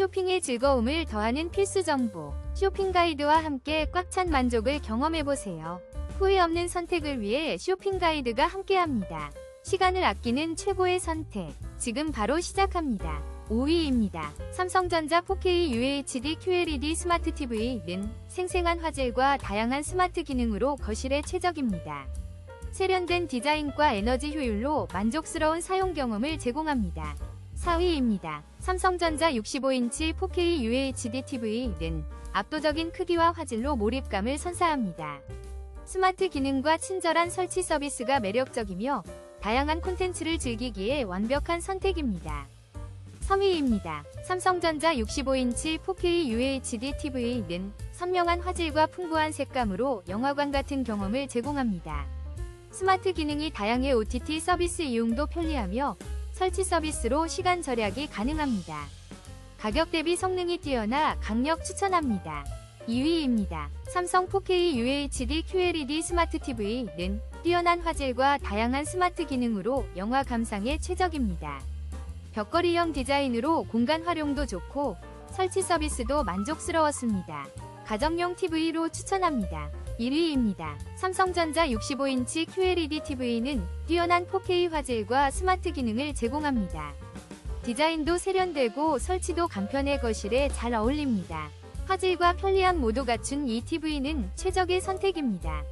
쇼핑의 즐거움을 더하는 필수 정보. 쇼핑 가이드와 함께 꽉 찬 만족을 경험해보세요. 후회 없는 선택을 위해 쇼핑 가이드가 함께합니다. 시간을 아끼는 최고의 선택. 지금 바로 시작합니다. 5위입니다. 삼성전자 4K UHD QLED 스마트 TV는 생생한 화질과 다양한 스마트 기능으로 거실에 최적입니다. 세련된 디자인과 에너지 효율로 만족스러운 사용 경험을 제공합니다. 4위입니다. 삼성전자 65인치 4K UHD TV는 압도적인 크기와 화질로 몰입감을 선사합니다. 스마트 기능과 친절한 설치 서비스가 매력적이며 다양한 콘텐츠를 즐기기에 완벽한 선택입니다. 3위입니다. 삼성전자 65인치 4K UHD TV는 선명한 화질과 풍부한 색감으로 영화관 같은 경험을 제공합니다. 스마트 기능이 다양해 OTT 서비스 이용도 편리하며 설치 서비스로 시간 절약이 가능합니다. 가격 대비 성능이 뛰어나 강력 추천합니다. 2위입니다. 삼성 4K UHD QLED 스마트 TV는 뛰어난 화질과 다양한 스마트 기능으로 영화 감상에 최적입니다. 벽걸이형 디자인으로 공간 활용도 좋고 설치 서비스도 만족스러웠습니다. 가정용 TV로 추천합니다. 1위입니다. 삼성전자 65인치 QLED TV는 뛰어난 4K 화질과 스마트 기능을 제공합니다. 디자인도 세련되고 설치도 간편해 거실에 잘 어울립니다. 화질과 편리함 모두 갖춘 이 TV는 최적의 선택입니다.